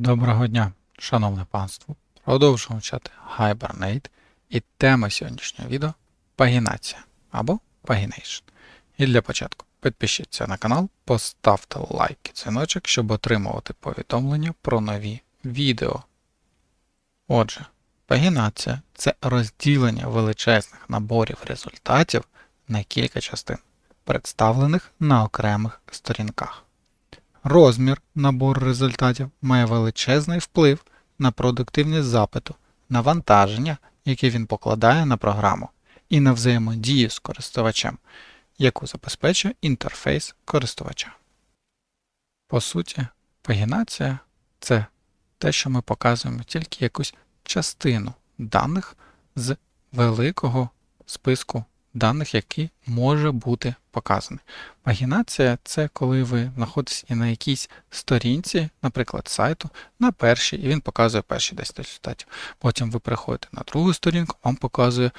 Доброго дня, шановне панство. Продовжуємо вчати Hibernate і тема сьогоднішнього відео пагінація або pagination. І для початку підпишіться на канал, поставте лайк і дзвіночок, щоб отримувати повідомлення про нові відео. Отже, пагінація це розділення величезних наборів результатів на кілька частин, представлених на окремих сторінках. Розмір набору результатів має величезний вплив на продуктивність запиту, навантаження, яке він покладає на програму, і на взаємодію з користувачем, яку забезпечує інтерфейс користувача. По суті, пагінація це те, що ми показуємо тільки якусь частину даних з великого списку даних, який може бути показаний. Пагінація це коли ви знаходитесь і на якійсь сторінці, наприклад, сайту, на першій, і він показує перші 10 результатів. Потім ви переходите на другу сторінку, вам показує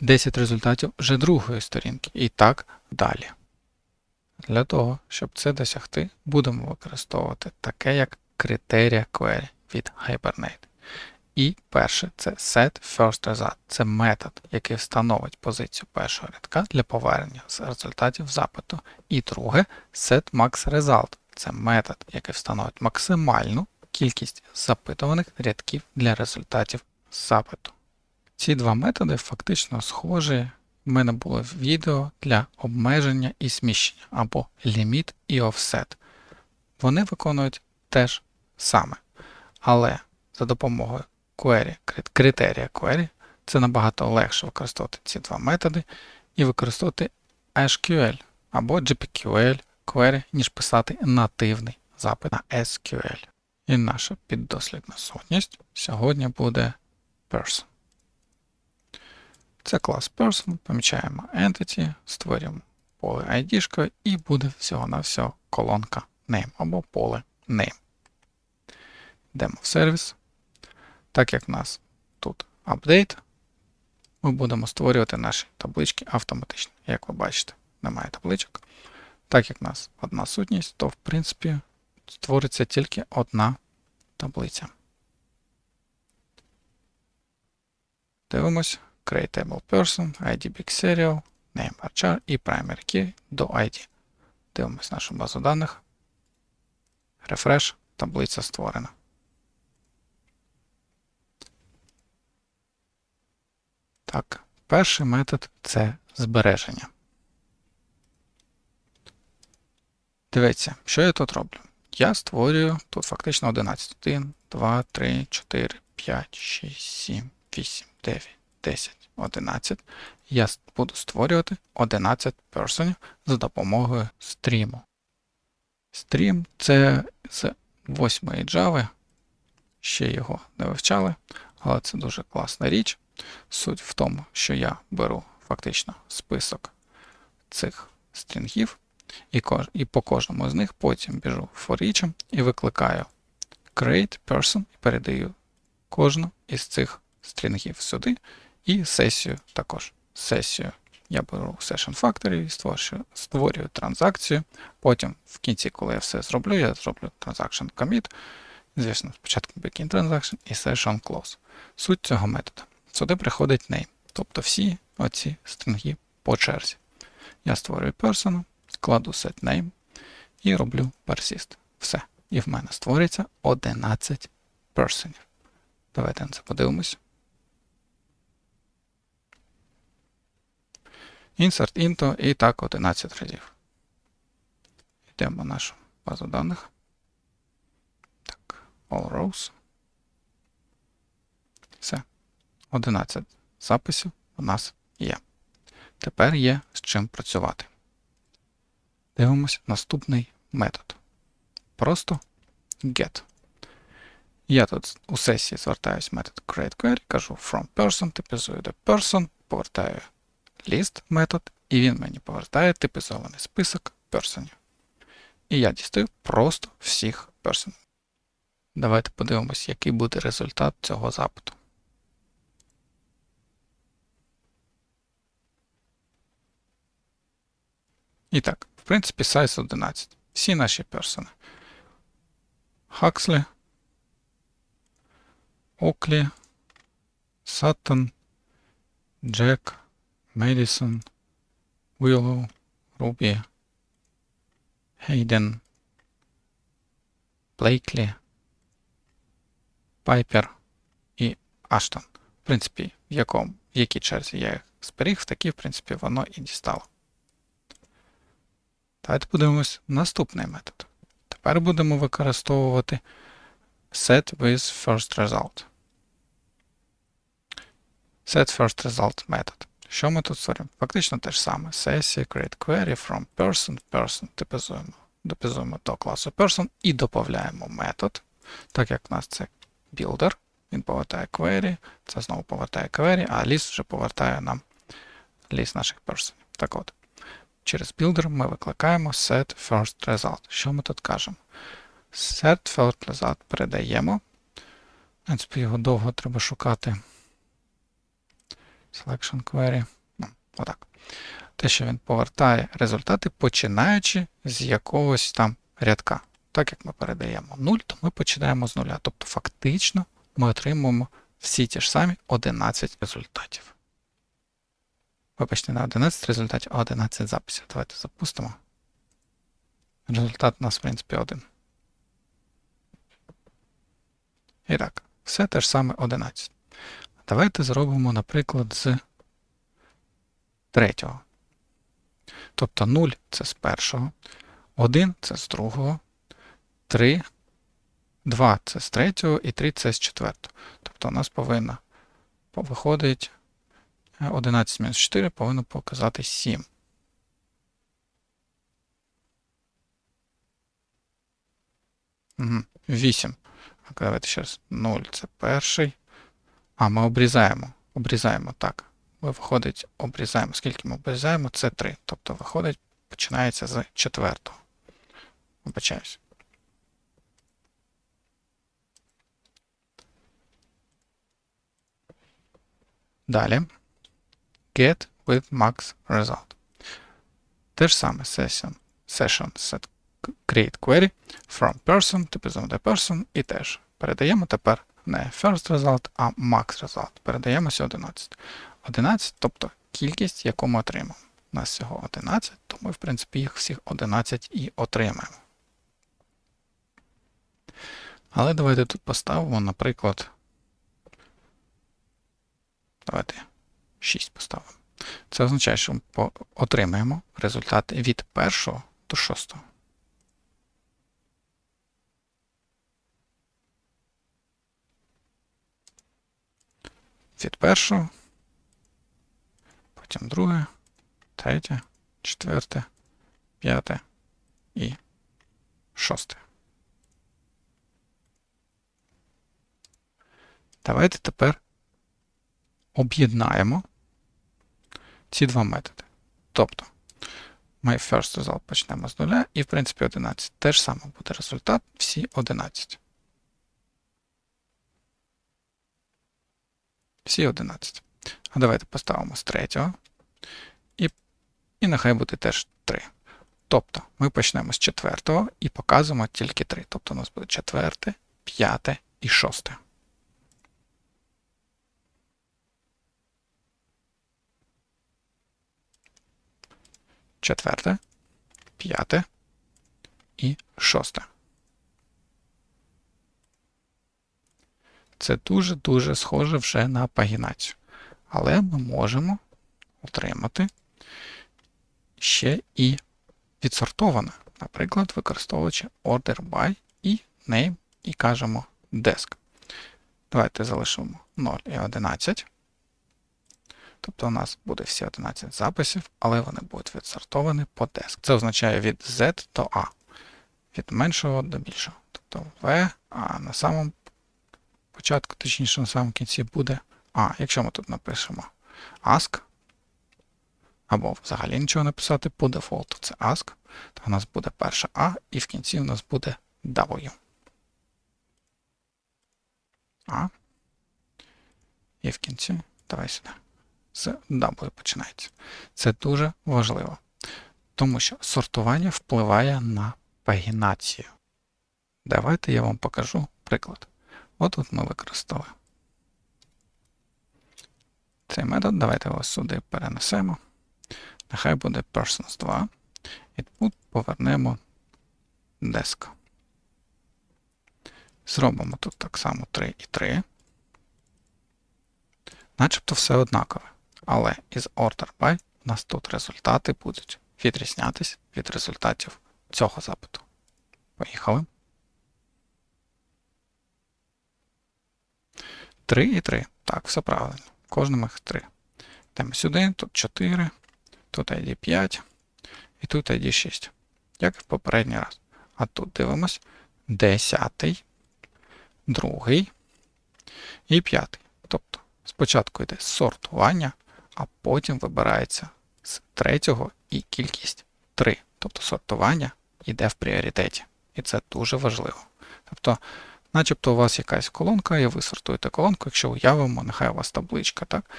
10 результатів вже другої сторінки, і так далі. Для того, щоб це досягти, будемо використовувати таке як критерія query від Hibernate. І перше це set first result. Це метод, який встановить позицію першого рядка для повернення з результатів запиту. І друге set max result. Це метод, який встановить максимальну кількість запитуваних рядків для результатів запиту. Ці два методи фактично схожі. В мене було відео для обмеження і зміщення або limit і offset. Вони виконують теж саме. Але за допомогою query, критерія query, це набагато легше використовувати ці два методи і використовувати SQL або GPQL query, ніж писати нативний запит на SQL. І наша піддослідна сутність сьогодні буде person. Це клас person, помічаємо entity, створюємо поле ID і буде всього-навсього колонка name або поле name. Йдемо в сервіс. Так як в нас тут апдейт, ми будемо створювати наші таблички автоматично. Як ви бачите, немає табличок. Так як в нас одна сутність, то в принципі створиться тільки одна таблиця. Дивимось. Create table person, ID big serial, name varchar і primary key до ID. Дивимось нашу базу даних. Refresh, таблиця створена. Так, перший метод це збереження. Дивіться, що я тут роблю? Я створюю тут фактично 11. 1, 2, 3, 4, 5, 6, 7, 8, 9, 10, 11. Я буду створювати 11 персонів за допомогою стріму. Стрім це з 8 Java. Ще його не вивчали, але це дуже класна річ. Суть в тому, що я беру фактично список цих стрінгів, і, і по кожному з них потім біжу each і викликаю create person і передаю кожну із цих стрінгів сюди, і сесію також. Сесію я беру Session Factory і створюю, створюю транзакцію. Потім в кінці, коли я все зроблю, я зроблю transaction commit. Звісно, спочатку begin transaction і session close. Суть цього методу. Сюди приходить name, тобто всі оці стрінги по черзі. Я створюю персону, кладу set name і роблю persist. Все. І в мене створюється 11 персонів. Давайте на це подивимось. Insert into і так 11 разів. Йдемо в нашу базу даних. Так, all rows. Все. 11 записів у нас є. Тепер є з чим працювати. Дивимось наступний метод. Просто get. Я тут у сесії звертаюсь в метод createQuery, кажу from person, типізую до person, повертаю list метод, і він мені повертає типізований список персонів. І я дістаю просто всіх персонів. Давайте подивимось, який буде результат цього запиту. І так, в принципі, size 11. Всі наші персони. Huxley Оклі, Саттон, Джек, Медісон, Willow, Рубі, Хейден, Блейклі, Пайпер і Аштон. В принципі, в, якому, в якій черзі я їх зберіг, в такій, в принципі, воно і дістало. Давайте подивимось наступний метод. Тепер будемо використовувати set with first result. Set first result метод. Що ми тут створюємо? Фактично те ж саме. Сесія create query from person, person типізуємо, допізуємо до класу person і додаємо метод. Так як в нас це builder, він повертає query, це знову повертає query, а list вже повертає нам list наших person. Так от, через builder ми викликаємо set first. Що ми тут кажемо? Set first result передаємо. В принципі, його довго треба шукати. Selection query. Ну, отак. Те, що він повертає результати, починаючи з якогось там рядка. Так як ми передаємо 0, то ми починаємо з нуля. Тобто, фактично, ми отримуємо всі ті ж самі 11 результатів. Вибачте, не 11 результатів, а 11 записів. Давайте запустимо. Результат у нас, в принципі, один. І так, все те ж саме 11. Давайте зробимо, наприклад, з третього. Тобто 0 це з першого, 1 це з другого, 3, 2 це з третього і 3 це з четвертого. Тобто у нас повинно виходить 11 мінус 4 повинно показати 7. Угу. 8. Давайте ще раз. 0 це перший. А, ми обрізаємо. Обрізаємо так. Виходить, обрізаємо. Скільки ми обрізаємо? Це 3. Тобто, виходить, починається з четвертого. Вибачаюсь. Далі. Get with max result. Те ж саме session. Session set create query from person, типізуємо де person і теж. Передаємо тепер не first result, а max result. Передаємося 11. 11, тобто кількість, яку ми отримаємо. У нас всього 11, то ми, в принципі, їх всіх 11 і отримаємо. Але давайте тут поставимо, наприклад, давайте 6 поставимо. Це означає, що ми отримаємо результат від першого до шостого. Від першого, потім друге, третє, четверте, п'яте і шосте. Давайте тепер об'єднаємо ці два методи. Тобто, ми first result почнемо з нуля, і, в принципі, 11. Те ж саме буде результат всі 11. Всі 11. А давайте поставимо з третього. І, і нехай буде теж 3. Тобто, ми почнемо з четвертого і показуємо тільки 3. Тобто, у нас буде четверте, п'яте і шосте. Четверте, п'яте і шосте. Це дуже-дуже схоже вже на пагінацію. Але ми можемо отримати ще і відсортоване. Наприклад, використовуючи order by і name, і кажемо desk. Давайте залишимо 0 і 11. Тобто у нас буде всі 11 записів, але вони будуть відсортовані по деск. Це означає від Z до A, від меншого до більшого. Тобто V, а на самому початку, точніше, на самому кінці буде А. Якщо ми тут напишемо ask, або взагалі нічого написати по дефолту це ask, то у нас буде перша А, і в кінці у нас буде W. А. І в кінці, давай сюди з W починається. Це дуже важливо, тому що сортування впливає на пагінацію. Давайте я вам покажу приклад. От тут ми використовуємо цей метод. Давайте його сюди перенесемо. Нехай буде persons 2. І тут повернемо desk. Зробимо тут так само 3 і 3. Начебто все однакове. Але із order by у нас тут результати будуть відрізнятись від результатів цього запиту. Поїхали. 3 і 3. Так, все правильно. Кожним їх 3. Йдемо сюди, тут 4, тут ID 5 і тут ID 6. Як і в попередній раз. А тут дивимось 10, другий і п'ятий. Тобто спочатку йде сортування, а потім вибирається з третього і кількість 3. Тобто сортування йде в пріоритеті. І це дуже важливо. Тобто, начебто у вас якась колонка, і ви сортуєте колонку, якщо уявимо, нехай у вас табличка, так?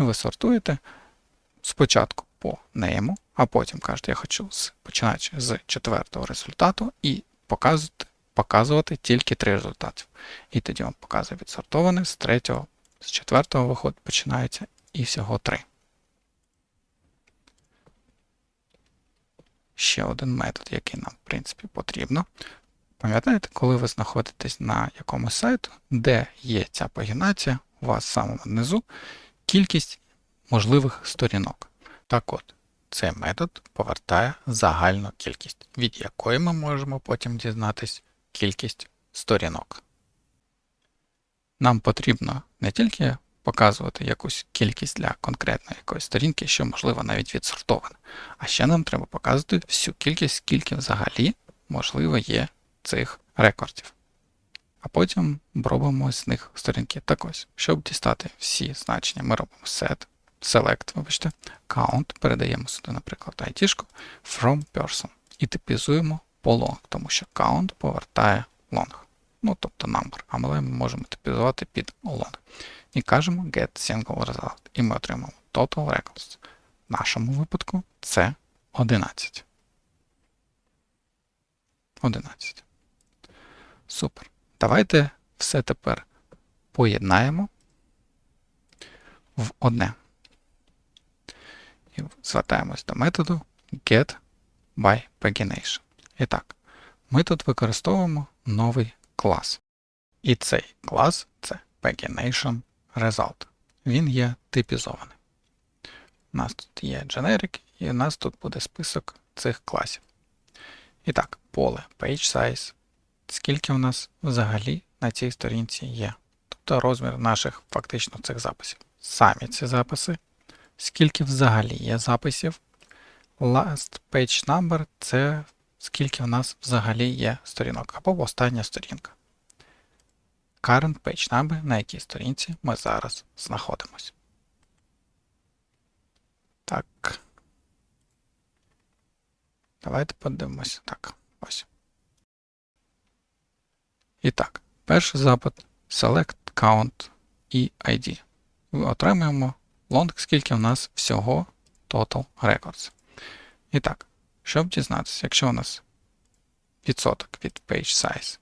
І ви сортуєте спочатку по нейму, а потім кажете, я хочу починаючи з четвертого результату і показувати, показувати тільки три результати. І тоді вам показує відсортоване з третього, з четвертого виходить, починається і всього три. Ще один метод, який нам, в принципі, потрібно. Пам'ятаєте, коли ви знаходитесь на якомусь сайту, де є ця пагінація, у вас в самому низу кількість можливих сторінок. Так от, цей метод повертає загальну кількість, від якої ми можемо потім дізнатись кількість сторінок. Нам потрібно не тільки показувати якусь кількість для конкретної якоїсь сторінки, що, можливо, навіть відсортована, а ще нам треба показувати всю кількість, скільки взагалі, можливо, є цих рекордів. А потім робимо з них сторінки. Так ось, щоб дістати всі значення, ми робимо set, select, вибачте, count, передаємо сюди, наприклад, IT from person і типізуємо по long, тому що count повертає long. Ну, тобто number, але ми можемо типізувати під long. І кажемо get single result. І ми отримаємо total records. В нашому випадку це 11. 11. Супер. Давайте все тепер поєднаємо в одне. І звертаємось до методу get by pagination. І так, ми тут використовуємо новий клас. І цей клас це pagination result. Він є типізований. У нас тут є generic, і у нас тут буде список цих класів. І так, поле page size. Скільки у нас взагалі на цій сторінці є. Тобто розмір наших фактично цих записів. Самі ці записи. Скільки взагалі є записів. Last page number це скільки в нас взагалі є сторінок, або остання сторінка. Current page number, на якій сторінці ми зараз знаходимося. Так. Давайте подивимося. Так, ось. І так, перший запит select count і ID. Ми отримуємо long, скільки в нас всього total records. І так, щоб дізнатися, якщо у нас відсоток від page size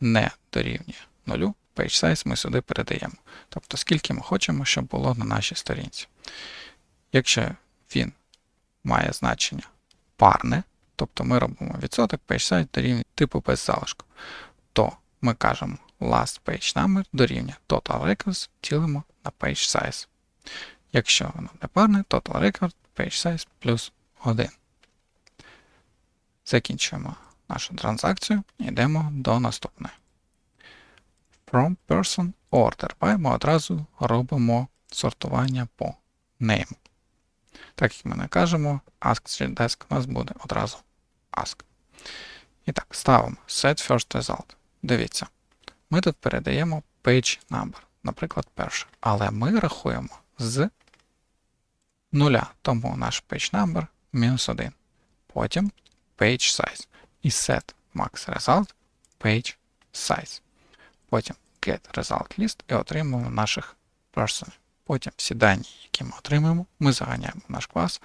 не дорівнює 0, page size ми сюди передаємо. Тобто, скільки ми хочемо, щоб було на нашій сторінці. Якщо він має значення парне, тобто ми робимо відсоток page size дорівнює типу без залишку, то ми кажемо last page number дорівнює total records ділимо на page size. Якщо воно не парне, total record page size плюс 1. Закінчуємо нашу транзакцію і йдемо до наступної. From person order ми одразу робимо сортування по name. Так як ми не кажемо, ask desk у нас буде одразу ask. І так, ставимо set first result. Дивіться, ми тут передаємо page number, наприклад, перший. Але ми рахуємо з нуля, тому наш page number мінус 1. Потім page size. І set max result page size. Потім get result list і отримуємо наших person. Потім всі дані, які ми отримуємо, ми заганяємо в наш клас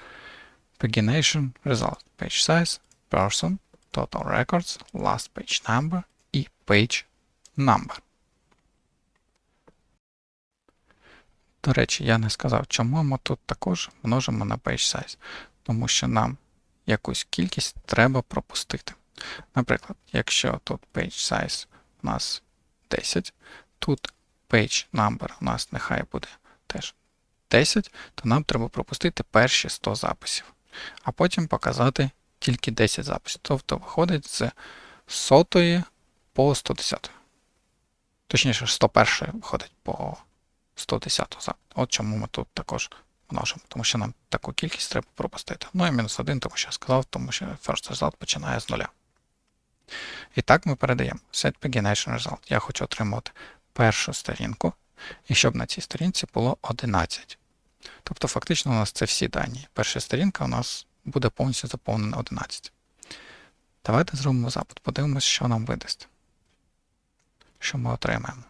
pagination result page size, person, total records, last page number і page number. До речі, я не сказав, чому ми тут також множимо на page size, тому що нам якусь кількість треба пропустити. Наприклад, якщо тут page size у нас 10, тут page number у нас нехай буде теж 10, то нам треба пропустити перші 100 записів, а потім показати тільки 10 записів. Тобто виходить з сотої по 110. Точніше, 101 виходить по 110 запит. От чому ми тут також множимо, тому що нам таку кількість треба пропустити. Ну і мінус 1, тому що я сказав, тому що first result починає з нуля. І так ми передаємо set pagination result. Я хочу отримати першу сторінку, і щоб на цій сторінці було 11. Тобто, фактично, у нас це всі дані. Перша сторінка у нас буде повністю заповнена 11. Давайте зробимо запит, подивимось, що нам видасть. Що ми отримаємо.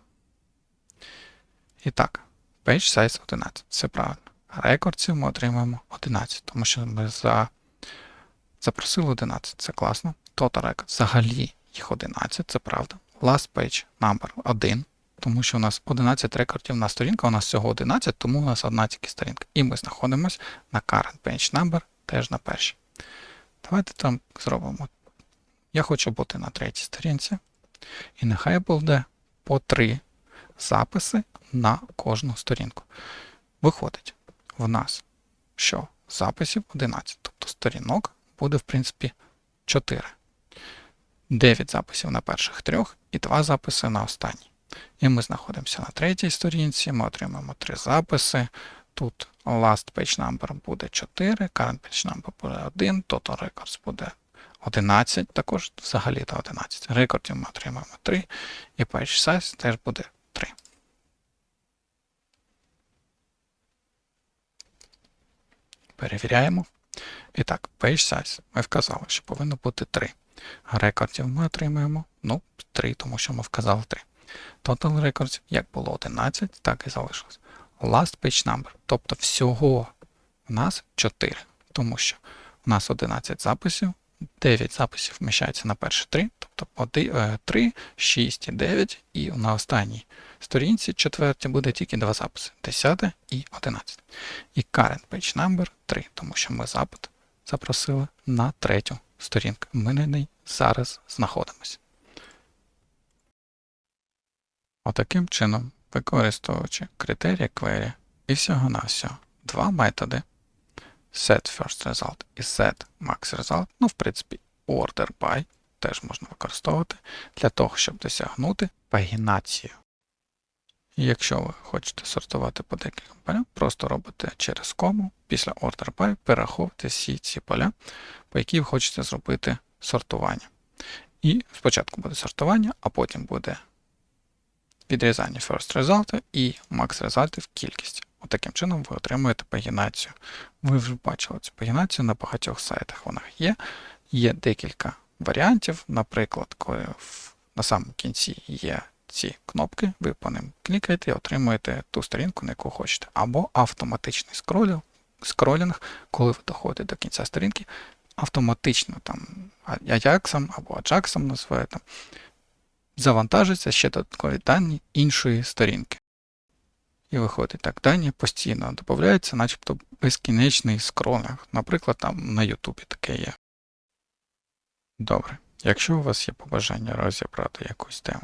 І так, page size 11. Все правильно. Рекордсів ми отримаємо 11, тому що ми за... запросили 11. Це класно. Total record взагалі їх 11, це правда. Last page number 1, тому що у нас 11 рекордів на сторінку, у нас всього 11, тому у нас одна тільки сторінка. І ми знаходимося на current page number, теж на першій. Давайте там зробимо. Я хочу бути на третій сторінці. І нехай буде по 3 записи на кожну сторінку. Виходить, в нас що записів 11, тобто сторінок буде, в принципі, 4. 9 записів на перших трьох і 2 записи на останній. І ми знаходимося на третій сторінці, ми отримаємо 3 записи. Тут last page number буде 4, current page number буде 1, total records буде 11, також взагалі то 11. Рекордів ми отримаємо 3, і page size теж буде 3. Перевіряємо. І так, page size. Ми вказали, що повинно бути 3. Рекордів ми отримаємо, ну, 3, тому що ми вказали 3. Total records, як було 11, так і залишилось. Last page number, тобто всього в нас 4, тому що у нас 11 записів, 9 записів вміщається на перші 3, тобто 3, 6 і 9, і на останній сторінці четвертій буде тільки 2 записи. 10 і 11. І current page number 3, тому що ми запит запросили на третю сторінку. Ми на ній зараз знаходимося. Отаким чином, використовуючи критерії query і всього-навсього два методи setFirstResult і setMaxResult, ну, в принципі, orderBy теж можна використовувати для того, щоб досягнути пагінацію. Якщо ви хочете сортувати по декілька полям, просто робите через кому після orderBy перераховуйте всі ці поля, по які ви хочете зробити сортування. І спочатку буде сортування, а потім буде відрізання first result і max result в кількість. Отаким чином ви отримуєте пагінацію. Ви вже бачили цю пагінацію на багатьох сайтах вона є. Є декілька варіантів. Наприклад, коли на самому кінці є ці кнопки, ви по ним клікаєте і отримуєте ту сторінку, на яку хочете. Або автоматичний скролінг, коли ви доходите до кінця сторінки, автоматично там Ajax або Ajax називаєте, завантажиться ще додаткові дані іншої сторінки. І виходить так, дані постійно додаються, начебто безкінечний скролінг. Наприклад, там на Ютубі таке є. Добре. Якщо у вас є побажання розібрати якусь тему